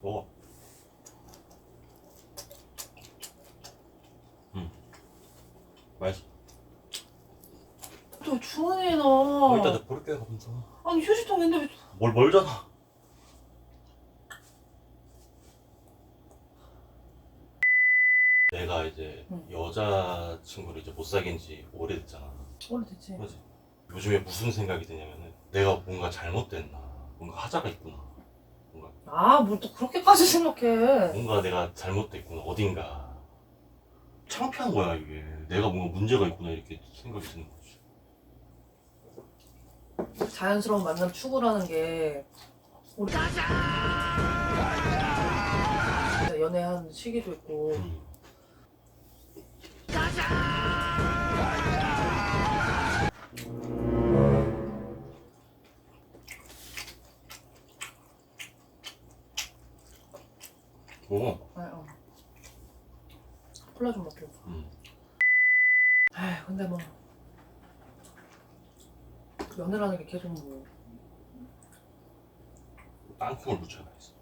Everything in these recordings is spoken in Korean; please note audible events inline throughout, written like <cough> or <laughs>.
먹어. 응. 맛있어. 또 주머니에 어, 넣어. 이따 내가 버릴게 가면서. 아니 휴지통인데 왜 뭘 멀잖아. 내가 이제 응. 여자 친구를 이제 못 사귄 지 오래됐잖아. 오래됐지? 그지? 요즘에 무슨 생각이 드냐면은 내가 뭔가 잘못됐나, 뭔가 하자가 있구나, 아 뭘 또 그렇게까지 생각해. 뭔가 내가 잘못됐구나 어딘가 창피한 거야 이게 내가 뭔가 문제가 있구나 이렇게 생각이 드는 거지. 자연스러운 만남 추구라는 게 우리 진짜 연애한 시기도 있고 음. 먹 어. 아니, 어. 콜라 좀 먹게. 음. 에이 근데 뭐 연애라는 게 계속 뭐 땅콩을 묻혀놔야지.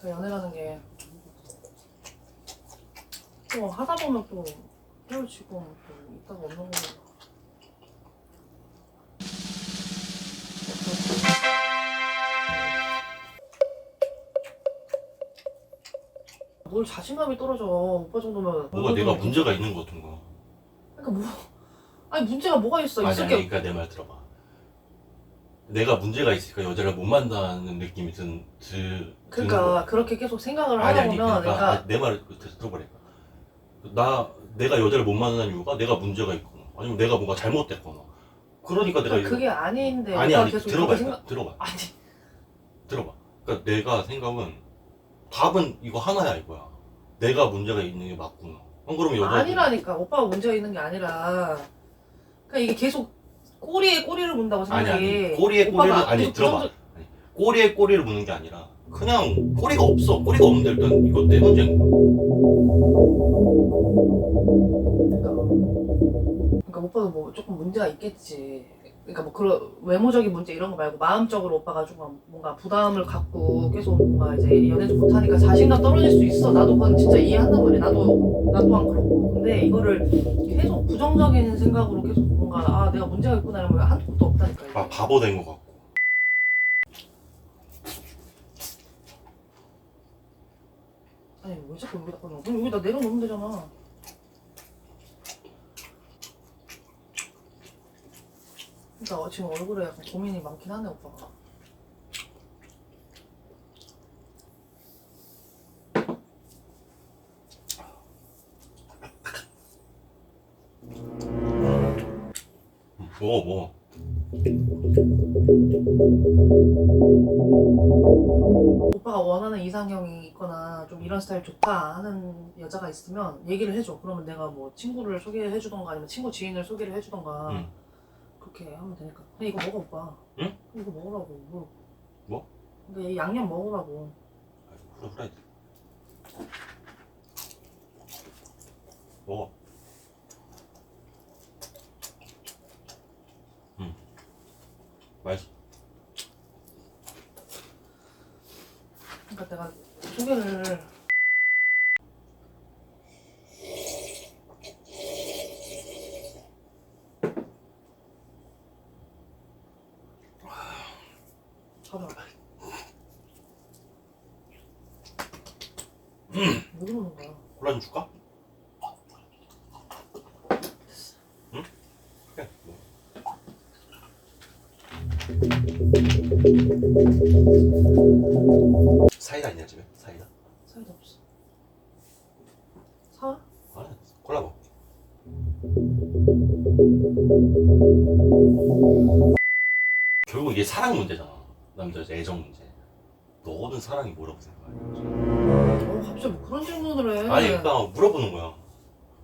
그 연애라는 게 또 하다 보면 또 헤어지고 또 있다가 없는 거고 뭘 자신감이 떨어져 오빠 정도면 뭔가 내가 문제가 있는 것 같은 거야. 그러니까 뭐 아니 문제가 뭐가 있어 아니, 있을 아니, 게 그러니까 내 말 들어봐. 내가 문제가 있으니까 여자를 못 만나는 느낌이 든, 드, 그러니까. 그렇게 계속 생각을 하다 보면 그러니까, 그러니까 아니, 내 말을 들어보라니까. 나 내가 여자를 못 만나는 이유가 내가 문제가 있거나 아니면 내가 뭔가 잘못됐거나 그러니까 내가 그러니까 그게 아닌데 아니 오빠가 아니 계속 들어봐 일단 생각 들어봐 아니 들어봐. 그러니까 내가 생각은 답은 이거 하나야 이거야. 내가 문제가 있는 게 맞구나. 안 그러면 여자 아니라니까. 오빠가 문제가 있는 게 아니라. 그러니까 이게 계속 꼬리에 꼬리를 문다고 아니 생각해. 아니 꼬리에 오빠가 꼬리를 아니 계속 들어봐. 부정적- 아니, 꼬리에 꼬리를 무는 게 아니라 그냥 꼬리가 없어. 꼬리가 없는데 일단 이거 내 문제인 거야. 그러니까 오빠도 뭐 조금 문제가 있겠지 그러니까 뭐 그런 외모적인 문제 이런 거 말고 마음적으로 오빠가 좀 뭔가 부담을 갖고 계속 뭔가 이제 연애 좀 못하니까 자신감 떨어질 수 있어 나도 그건 진짜 이해한단 말이야 나도 나 또한 그렇고 근데 이거를 계속 부정적인 생각으로 계속 뭔가 아 내가 문제가 있구나 이러면 한도 끝도 없다니까. 아 바보 된거 같고 아니 왜 자꾸 여기다 꺼내? 여기다 내려놓으면 되잖아. 그러니까 지금 얼굴에 약간 고민이 많긴 하네 오빠가. 음, 먹어 먹어 오빠가 원하는 이상형이 있거나 좀 이런 스타일 좋다 하는 여자가 있으면 얘기를 해줘. 그러면 내가 뭐 친구를 소개해 주던가 아니면 친구 지인을 소개를 해 주던가 응. 그렇게 하면 되니까. 그냥 이거 먹어 오빠. 응? 이거 먹으라고. 뭐. 뭐? 근데 이 양념 먹으라고. 후라 후라이드 먹어 응 맛있어 그러니까 내가 소개를 가자. 왜 그러는 거야? 콜라 좀 줄까? 응? 그래 뭐. 사이다 있냐 집에? 사이다? 사이다 없어. 사? 아니 콜라 먹 결국 이게 사랑 문제잖아 남자 여자 애정 문제 너는 사랑이 뭐라고 생각해? 어 갑자기 뭐 그런 질문을 해. 아니 그냥 물어보는 거야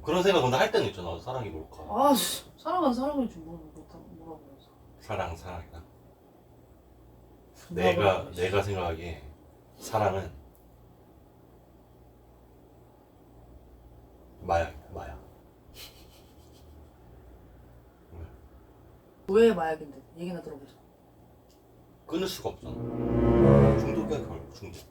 그런 생각 근데 할 때는 있잖아 사랑이 뭘까 아 씨, 사랑은 사랑이지 뭐 못하 뭐라고 해서. 사랑 사랑이다 내가 그러지? 내가 생각하기에 사랑은 마약이야 마약 <laughs> 왜 마약인데? 얘기나 들어보자. 끊을 수가 없잖아. 중독이야 결국 중독. 얘도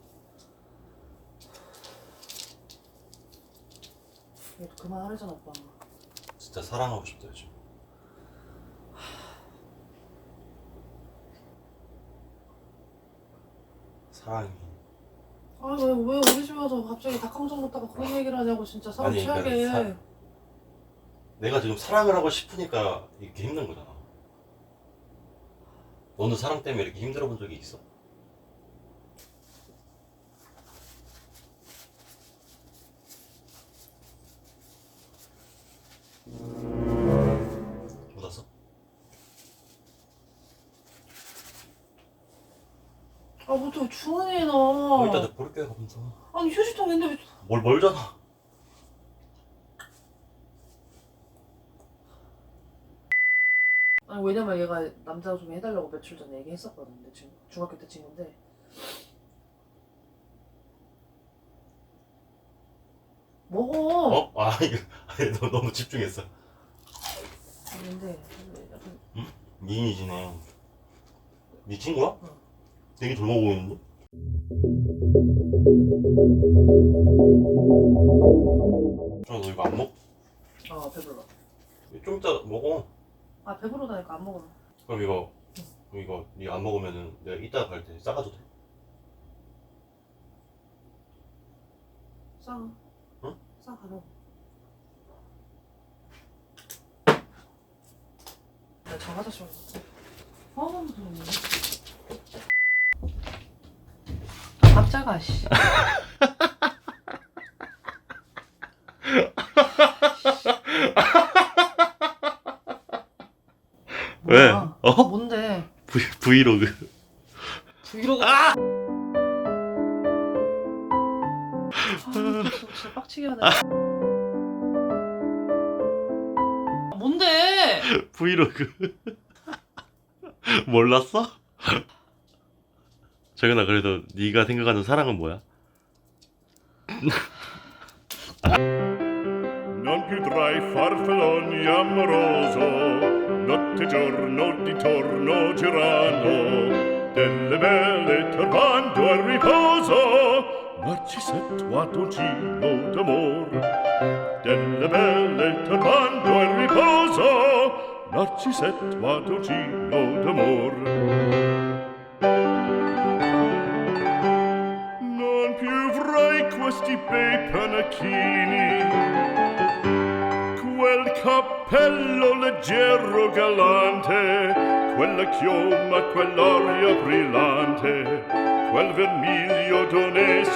그만하려잖아 오빠 진짜 사랑하고 싶다 요즘. 사랑이. 아왜 왜 우리 집에 와서 갑자기 닭강정 먹다가 그런 얘기를 하냐고 진짜 사람 아니, 그러니까 취하게 사- 내가 지금 사랑을 하고 싶으니까 이렇게 힘든 거잖아. 너는 사랑 때문에 이렇게 힘들어 본 적이 있어? 아 뭐또 주머니에 어, 이따 내가 볼게 가면서 아니 휴지통인데 왜멀 멀잖아. 아니 왜냐면 얘가 남자 좀 해달라고 며칠 전에 얘기했었거든 근데 지금 중학교 때 친구인데 먹어 어? 아 <laughs> 이거 아니, 너 너무 집중했어. 근데 약간 미인이지네. 네 친구야? 응. 되게 젊어 보이는데? 저너 이거 안 먹? 아 배불러 좀 이따 먹어. 아 배부르다니까 안 먹어 그럼 이거 이거 네가 안 먹으면은 내가 이따 갈 때 싸가도 돼? 싸 응? 싸가려 나 장아저씨 말고 아깜 짝아 씨 왜? 뭐야? 어? 뭔데? 브이, 브이로그. 브이로그 아! 진짜 빡치게 하네 뭔데? 브이로그. 몰랐어? 정현아 그래도 네가 생각하는 사랑은 뭐야? Non più tra i farfalloni amoroso, notte e giorno di torno girano, delle belle turbando al riposo, Narcisetto ad un giro d'amor. Delle belle turbando al riposo, Narcisetto ad un giro d'amor. avrai questi bei panacchini quel cappello leggero galante quella chioma quell'aria brillante quel vermiglio donesco